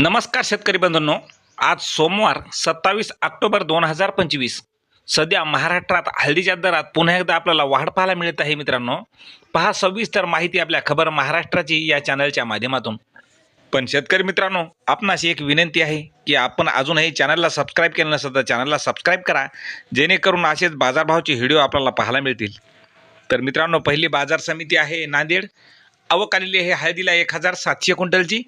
नमस्कार शेतकरी बंधूंनो. आज सोमवार सत्तावीस ऑक्टोबर दोन हजार पंचवीस. सध्या महाराष्ट्रात हळदीच्या दरात पुन्हा एकदा आपल्याला वाढ पाहायला मिळत आहे मित्रांनो. पहा सविस्तर माहिती आपल्या खबर महाराष्ट्राची या चॅनलच्या माध्यमातून. पण शेतकरी मित्रांनो आपणास एक विनंती आहे की आपण अजूनही चॅनलला सबस्क्राईब केलं नसेल तर चॅनलला सबस्क्राईब करा. जेणेकरून असेच बाजारभावचे व्हिडिओ आपल्याला पाहायला मिळतील. तर मित्रांनो पहिली बाजार समिती आहे नांदेड. आवक आलेली आहे हळदीला एक हजार सातशे क्विंटलची.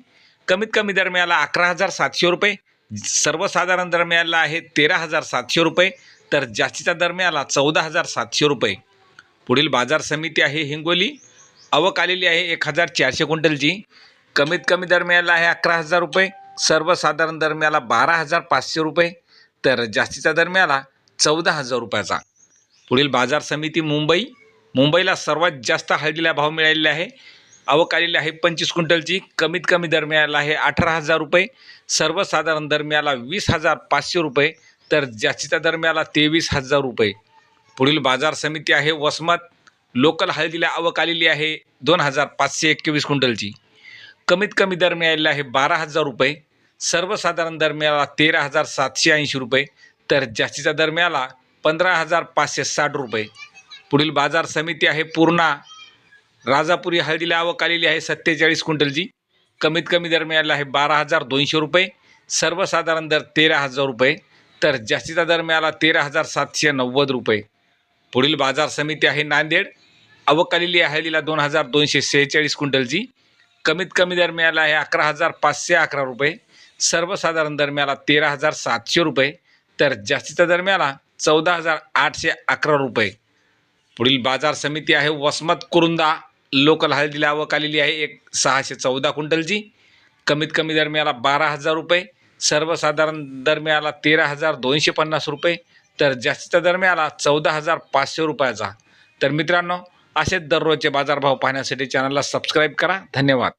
कमीत कमी दर मिळाला अकरा हजार सातशे रुपये सर्वसाधारण दर मिळाला आहे तेरा हजार सातशे रुपये तर जास्तीचा दर मिळाला चौदा हजार सातशे रुपये. पुढील बाजार समिती आहे हिंगोली आवक आलेली आहे एक हजार चारशे क्विंटलची. कमीत कमी दर मिळाला आहे अकरा हजार रुपये सर्वसाधारण दर मिळाला बारा हजार पाचशे रुपये तर जास्तीचा दर मिळाला चौदा हजार रुपयाचा. पुढील बाजार समिती मुंबई मुंबईला सर्वात जास्त हळदीला भाव मिळालेला आहे आवक आलेली आहे पंचवीस क्विंटलची. कमीत कमी दर मिळाला आहे अठरा हजार रुपये. सर्वसाधारण दर मिळाला वीस हजार पाचशे रुपये. तर जास्तीचा दर मिळाला तेवीस हजार रुपये. पुढील बाजार समिती आहे वसमत. लोकल हळदीला आवक आलेली आहे दोन हजार पाचशे एकवीस क्विंटलची. कमीत कमी दर मिळालेला आहे बारा हजार रुपये. सर्वसाधारण दर मिळाला तेरा हजार सातशे ऐंशी रुपये. तर जास्तीचा दर मिळाला पंधरा हजार पाचशे साठ रुपये. पुढील बाजार समिती आहे पूर्णा. राजापुरी हळदीला आवक आलेली आहे सत्तेचाळीस क्विंटलची. कमीत कमी दर मिळाला आहे बारा हजार दोनशे रुपये. सर्वसाधारण दर तेरा हजार रुपये. तर जास्तीचा दर मिळाला तेरा हजार सातशे नव्वद रुपये. पुढील बाजार समिती आहे नांदेड. आवक आलेली आहे हळदीला दोन हजार दोनशे सेहेचाळीस क्विंटलची. कमीत कमी दर मिळाला आहे अकरा हजार पाचशे अकरा रुपये. सर्वसाधारण दर मिळाला तेरा हजार सातशे रुपये. तर जास्तीचा दर मिळाला चौदा हजार आठशे अकरा रुपये. पुढील बाजार समिती आहे वसमत कुरुंदा. लोकल हळदीला आवक आलेली आहे एक सहाशे चौदा क्विंटलची. कमीत कमी दर मिळाला बारा हजार रुपये सर्वसाधारण दर मिळाला तेरा हजार दोनशे पन्नास रुपये तर जास्तीचा दर मिळाला चौदा हजार पाचशे रुपयाचा. तर मित्रांनो असेच दररोजचे बाजारभाव पाहण्यासाठी चॅनलला सबस्क्राईब करा. धन्यवाद.